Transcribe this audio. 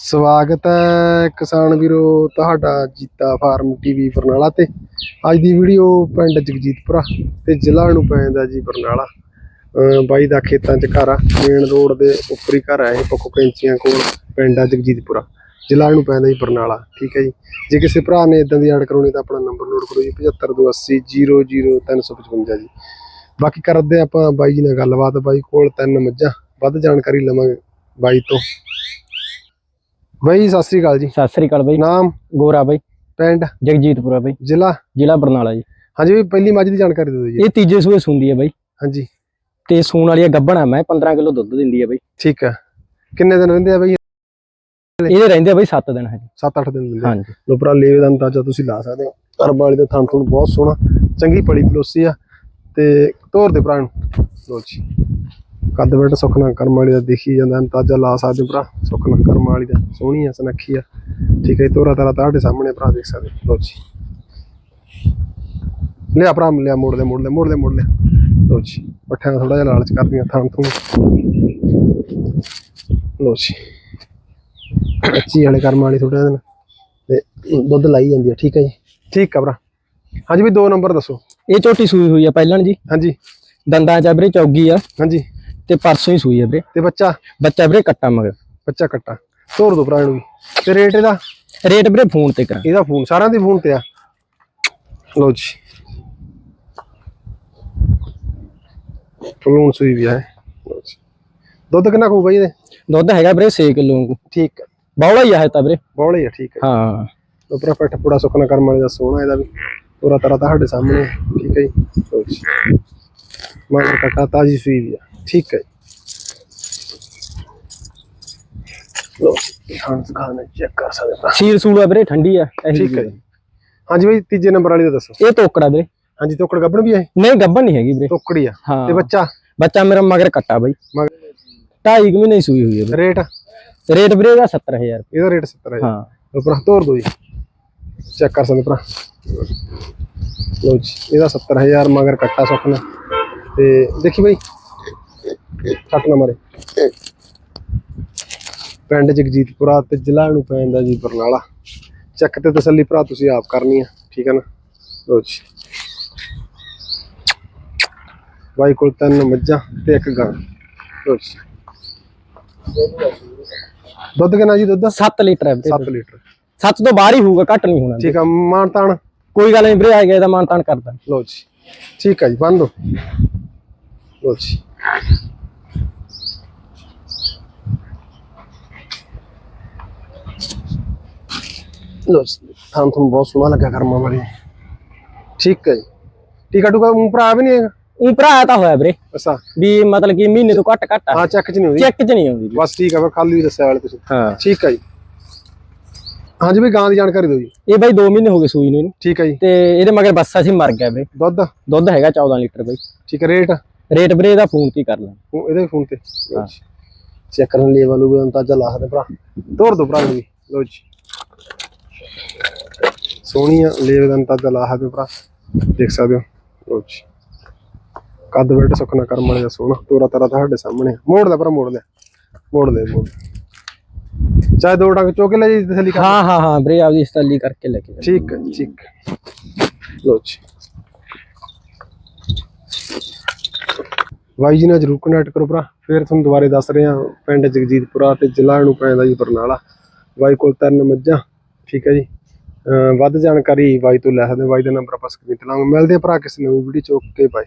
ਸਵਾਗਤ ਹੈ ਕਿਸਾਨ ਵੀਰੋ ਤੁਹਾਡਾ ਜੀਤਾ ਫਾਰਮ ਟੀਵੀ ਬਰਨਾਲਾ ਤੇ। ਅੱਜ ਦੀ ਵੀਡੀਓ ਪਿੰਡ ਜਗਜੀਤਪੁਰਾ ਤੇ ਜ਼ਿਲ੍ਹਾ ਨੂੰ ਪੈਂਦਾ ਜੀ ਬਰਨਾਲਾ। ਬਾਈ ਦਾ ਖੇਤਾਂ 'ਚ ਘਰ ਆ ਮੇਨ ਰੋਡ ਦੇ ਉੱਪਰੀ ਘਰ ਆ ਇਹ ਪੱਕੋ ਕੈਂਚੀਆਂ ਕੋਲ ਪਿੰਡ ਆ ਜਗਜੀਤਪੁਰਾ। ਜ਼ਿਲ੍ਹਾ ਨੂੰ ਪੈਂਦਾ ਜੀ ਬਰਨਾਲਾ, ਠੀਕ ਹੈ ਜੀ। ਜੇ ਕਿਸੇ ਭਰਾ ਨੇ ਇਦਾਂ ਦੀ ਐਡ ਕਰਾਉਣੀ ਤਾਂ ਆਪਣਾ ਨੰਬਰ ਨੋਟ ਕਰੋ ਜੀ 7528000355 ਜੀ। ਬਾਕੀ ਕਰਦੇ ਆਪਾਂ ਬਾਈ ਜੀ ਨਾਲ ਗੱਲਬਾਤ, ਬਾਈ ਕੋਲ ਤਿੰਨ ਮੱਝਾਂ, ਵੱਧ ਜਾਣਕਾਰੀ ਲਵਾਂਗੇ ਬਾਈ ਤੋਂ। ਬਾਈ ਸਤਿ ਸ੍ਰੀ ਅਕਾਲ ਜੀ। ਸਤਿ ਸ੍ਰੀ ਅਕਾਲ ਬਾਈ। ਨਾਮ? ਗੋਰਾ ਬਾਈ। ਪਿੰਡ? ਜਗਜੀਤਪੁਰਾ ਬਾਈ। ਜ਼ਿਲ੍ਹਾ? ਜ਼ਿਲ੍ਹਾ ਬਰਨਾਲਾ ਜੀ। ਹਾਂਜੀ ਵੀ ਪਹਿਲੀ ਮੱਝ ਦੀ ਜਾਣਕਾਰੀ ਦਿਓ ਜੀ। ਇਹ ਤੀਜੇ ਸੂਏ ਸੁੰਦੀ ਹੈ ਬਾਈ। ਹਾਂਜੀ। ਤੇ ਸੂਣ ਵਾਲੀ ਗੱਬਣ ਆ ਮੈਂ 15 ਕਿਲੋ ਦੁੱਧ ਦਿੰਦੀ ਹੈ ਬਾਈ। ਠੀਕ ਹੈ। ਕਿੰਨੇ ਦਿਨ ਰਹਿੰਦੇ ਆ ਬਾਈ? ਇਹਦੇ ਰਹਿੰਦੇ ਆ ਬਾਈ 7 ਦਿਨ ਹਜੇ। 7-8 ਦਿਨ ਦਿੰਦੇ ਆ। ਹਾਂਜੀ। ਲੋ ਭਰਾ ਲੇਵੇ ਦਾ ਅੰਦਾਜ਼ਾ ਤੁਸੀਂ ਲਾ ਸਕਦੇ ਹੋ। ਕਰਮ ਵਾਲੀ ਦਾ ਥਣ ਥਣ ਬਹੁਤ ਸੋਹਣਾ। ਚੰਗੀ ਪਲੀ ਪਲੋਸੀ ਆ। ਤੇ ਤੋਰ ਦੇ ਨੂੰ। ਲੋ ਜੀ। ਕੱਦ ਬੈਠ ਸੁਖਨਾ ਕਰਮ ਵਾਲੀ ਦਾ ਦੇਖੀ ਜਾਂਦਾ ਅੰਦਾਜ਼ਾ ਲਾ ਸਕਦੇ ਭਰਾ ਸੁਖਨਾ ਕਰਮ ਵਾਲੀ ਦਾ। ਸੋਹਣੀ ਆ ਸੁਨੱਖੀ ਆ। ਠੀਕ ਹੈ ਤੋਰਾ ਤਾਰਾ ਤੁਹਾਡੇ ਸਾਹਮਣੇ ਭਰਾ ਦੇਖ ਸਕਦੇ। ਲਓ ਜੀ। ਲਿਆ ਭਰਾ ਲਿਆ ਮੋੜ ਦੇ ਮੋੜ ਲੈ ਮੋੜ ਲੈ ਮੋੜ ਲੈ ਲੋ ਜੀ ਪੱਠਿਆਂ ਦਾ ਥੋੜਾ ਜਿਹਾ ਲਾਲਚ ਕਰਦੀਆਂ ਥਣ ਥਣ ਲੋ ਜੀ। ਕੱਚੀ ਵਾਲੇ ਕਰਮ ਵਾਲੀ ਥੋੜਾ ਦਿਨ ਤੇ ਦੁੱਧ ਲਾਈ ਜਾਂਦੀ ਹੈ ਠੀਕ ਹੈ ਜੀ? ਠੀਕ ਆ ਭਰਾ। ਹਾਂਜੀ ਵੀ ਦੋ ਨੰਬਰ ਦੱਸੋ। ਇਹ ਝੋਟੀ ਸੂਈ ਹੋਈ ਆ ਪਹਿਲਾਂ ਜੀ। ਹਾਂਜੀ। ਦੰਦਾਂ ਚ ਆ ਵੀਰੇ ਚੌਗੀ ਆ। ਹਾਂਜੀ। ਤੇ ਪਰਸੋਂ ਹੀ ਸੂਈ ਆ ਵੀਰੇ। ਤੇ ਬੱਚਾ? ਬੱਚਾ ਵੀਰੇ ਕੱਟਾ ਮਗਰ। ਬੱਚਾ ਕੱਟਾ। ਤੋਰ ਦੋ ਭਰਾ ਨੂੰ ਵੀ। ਤੇ ਰੇਟ ਇਹਦਾ? ਰੇਟ ਵੀਰੇ ਫੋਨ ਤੇ ਕਰਾਂ। ਇਹਦਾ ਫੋਨ ਸਾਰਿਆਂ ਦੇ ਫੋਨ ਤੇ ਆ। ਲਓ ਜੀ। ਫਲੂਨ ਸੂਈ ਵੀ ਹੈ ਜੀ। ਦੁੱਧ ਕਿੰਨਾ ਖੂ ਬਾਈ ਇਹਦੇ? ਦੁੱਧ ਹੈਗਾ ਵੀਰੇ 6 ਕਿਲੋ ਠੀਕ। ਹੈ ਬੌਲਾ ਹੀ ਆ ਤਾਂ ਵੀਰੇ। ਬੌਲੇ ਆ ਠੀਕ ਹੈ। ਹਾਂ। ਉਪਰ ਪੱਠ ਪੂੜਾ ਸੁੱਕਣਾ ਕਰਮ ਵਾਲੇ ਦਾ ਸੋਹਣਾ ਇਹਦਾ ਵੀ। ਪੂਰਾ ਤਰ੍ਹਾਂ ਤੁਹਾਡੇ ਸਾਹਮਣੇ ਹੈ। ਠੀਕ ਹੈ ਜੀ। ਮਗਰ ਕੱਟਾ ਤਾਜੀ ਸੂਈ ਵੀ ਆ। ਠੀਕ ਹੈ ਲੋ ਖਾਣ ਖਾਣ ਚੈੱਕ ਕਰ ਸਕਦੇ ਆਪਾਂ। ਸੀਲ ਸੂਲ ਆ ਵੀਰੇ ਠੰਡੀ ਆ ਇਹੀ ਠੀਕ ਹੈ ਜੀ। ਜੀ। ਹਾਂਜੀ ਬਾਈ ਤੀਜੇ ਨੰਬਰ ਵਾਲੀ ਦਾ ਦੱਸੋ। ਇਹ ਤੋਕੜਾ ਵੀਰੇ। ਹਾਂਜੀ ਤੋਕੜ ਗੱਬਣ ਵੀ ਹੈ ਨਹੀਂ ਗੱਬਣ ਨਹੀਂ ਹੈਗੀ ਵੀਰੇ। ਤੋਕੜੀ ਆ। ਹਾਂ। ਤੇ ਬੱਚਾ? ਬੱਚਾ ਮੇਰਾ ਮਗਰ ਕੱਟਾ ਬਾਈ। ਮਗਰ ਢਾਈ ਕੁ ਮਹੀਨੇ ਹੀ ਸੂਈ ਹੋਈ ਹੈ ਵੀਰੇ। ਰੇਟ? ਰੇਟ ਵੀਰੇ ਦਾ 70000 ਇਹਦਾ ਰੇਟ 70 ਹੈ। ਹਾਂ ਉਪਰ ਤੋਰ ਦੋ ਜੀ। ਚੈੱਕ ਕਰ ਸਕਦੇ ਭਰਾ। ਲੋ ਜੀ ਇਹਦਾ 70000 ਮਗਰ ਕੱਟਾ ਸੁੱਕਣਾ ਤੇ ਦੇਖੀ ਬਾਈ ਕੱਟ ਨਾ ਮਾਰੇ ਪਿੰਡ ਜਗਜੀਤਪੁਰਾ ਤੇ ਜ਼ਿਲ੍ਹਾ ਨੂੰ ਪੈਂਦਾ ਜੀ ਬਰਨਾਲਾ। ਚੱਕ ਤੇ ਤਸੱਲੀ ਭਰਾ ਤੁਸੀਂ ਆਪ ਕਰਨੀ ਆ ਠੀਕ ਹੈ ਨਾ? ਲੋ ਜੀ। ਬਾਈ ਕੋਲ ਤਿੰਨ ਮੱਝਾਂ ਤੇ ਇੱਕ ਗਾਂ। ਲੋ ਜੀ। ਦੁੱਧ ਕਿੰਨਾ ਜੀ ਦੁੱਧ? 7 ਲੀਟਰ ਹੈ ਵੀਰੇ 7 ਲੀਟਰ। 7 ਤੋਂ ਬਾਹਰ ਹੀ ਹੋਊਗਾ ਘੱਟ ਨਹੀਂ ਹੋਣਾ ਠੀਕ ਆ ਮਾਨਤਾਨ। ਕੋਈ ਗੱਲ ਨਹੀਂ ਵੀਰੇ ਆ ਗਿਆ ਇਹਦਾ ਮਾਨਤਾਨ ਕਰਦਾ। ਲੋ ਜੀ। ਠੀਕ ਆ ਜੀ ਬੰਦ ਲੋ ਜੀ। ਲੋ ਜੀ ਥਾਂ ਤੁਹਾਨੂੰ ਬਹੁਤ ਸੋਹਣਾ ਲੱਗਾ ਕਰਮਾ ਵਾਲੀ ਠੀਕ ਹੈ ਜੀ ਟੀਕਾ ਟੂਕਾ ਊਂ ਭਰਾ ਵੀ ਨਹੀਂ ਹੈਗਾ ਉਹ ਭਰਾ ਤਾਂ ਹੋਇਆ ਵੀਰੇ ਅੱਛਾ ਵੀ ਮਤਲਬ ਕਿ ਮਹੀਨੇ ਤੋਂ ਘੱਟ ਘੱਟ ਆ ਹਾਂ ਚੱਕ ਚ ਨਹੀਂ ਹੋਈ ਚੈੱਕ ਚ ਨਹੀਂ ਆਉਂਦੀ ਬਸ ਠੀਕ ਆ ਫਿਰ ਖਾਲੀ ਵੀ ਦੱਸਿਆ ਵਾਲੇ ਤੁਸੀਂ ਹਾਂ ਠੀਕ ਆ ਜੀ ਹਾਂਜੀ ਵੀ ਗਾਂ ਦੀ ਜਾਣਕਾਰੀ ਦਿਓ ਜੀ ਇਹ ਬਾਈ 2 ਮਹੀਨੇ ਹੋ ਗਏ ਸੂਈ ਨੂੰ ਇਹਨੂੰ ਠੀਕ ਆ ਜੀ ਤੇ ਇਹਦੇ ਮਗਰ ਬੱਸਾ ਸੀ ਮਰ ਗਿਆ ਵੀਰੇ ਦੁੱਧ ਦੁੱਧ ਹੈਗਾ 14 ਲੀਟਰ ਬਾਈ। ਠੀਕ ਹੈ ਰੇਟ। ਰੇਟ ਵੀਰੇ ਇਹਦਾ ਫੋਨ ਤੇ ਹੀ ਕਰ ਲਾਂ। ਉਹ ਇਹਦੇ ਫੋਨ ਤੇ। ਚੈੱਕ ਕਰਨ ਲਈ ਵਾਲੂ ਵੀ ਲਾ ਸਕਦੇ ਭਰਾ। ਤੋੜ ਦੋ ਭਰਾ ਵੀ। ਲੋ ਜੀ। ਸੋਹਣੀ ਆ ਲੇਵੇ ਦਾ ਅੰਦਾਜ਼ਾ ਲਾ ਸਕਦੇ ਭਰਾ। ਦੇਖ ਸਕਦੇ ਹੋ। ਲੋ ਜੀ। ਕੱਦ ਬੈਠ ਸੁਖਣਾ ਕਰਮ ਵਾਲੇ ਦਾ ਸੋਹਣਾ। ਤੋਰਾ ਤਰਾ ਤੁਹਾਡੇ ਸਾਹਮਣੇ ਆ। ਮੋੜ ਲੈ ਭਰਾ ਮੋੜ ਲੈ। ਮੋੜ ਲੈ ਮੋੜ। ਚਾਹੇ ਦੋ ਡੰਗ ਚੋਕੇ ਲੈ ਜੀ ਤਸਲੀ ਕਰ। ਹਾਂ ਹਾਂ ਹਾਂ। ਵੀਰੇ ਆਪਦੀ ਸਟੱਡੀ ਕਰਕੇ ਲੈ ਕੇ ਜਾ। ਠੀਕ ਹੈ ਠੀਕ। ਲੋ ਜੀ। ਬਾਈ ਜੀ ਨਾਲ ਜਰੂਰ ਕਨੈਕਟ ਕਰੋ ਭਰਾ। ਫਿਰ ਤੁਹਾਨੂੰ ਦੁਬਾਰੇ ਦੱਸ ਰਹੇ ਹਾਂ। ਪਿੰਡ ਜਗਜੀਤਪੁਰਾ ਤੇ ਜ਼ਿਲ੍ਹਾ ਨੂੰ ਪੈਂਦਾ ਜੀ ਬਰਨਾਲਾ। ਬਾਈ ਕੋਲ ਤਿੰਨ ਮੱਝਾਂ। ਠੀਕ ਹੈ ਜੀ। ਅਹ ਵੱਧ ਜਾਣਕਾਰੀ ਬਾਈ ਤੋਂ ਲੈ ਸਕਦੇ ਹੋ। ਬਾਈ ਦਾ ਨੰਬਰ ਆਪਾਂ ਸਕਰੀਨ ਤੇ ਲਾਵਾਂਗੇ। ਮਿਲਦੇ ਆ ਭਰਾ ਕਿਸੇ ਨਵੀਂ ਵੀਡੀਓ ਚ। ਓਕੇ ਬਾਈ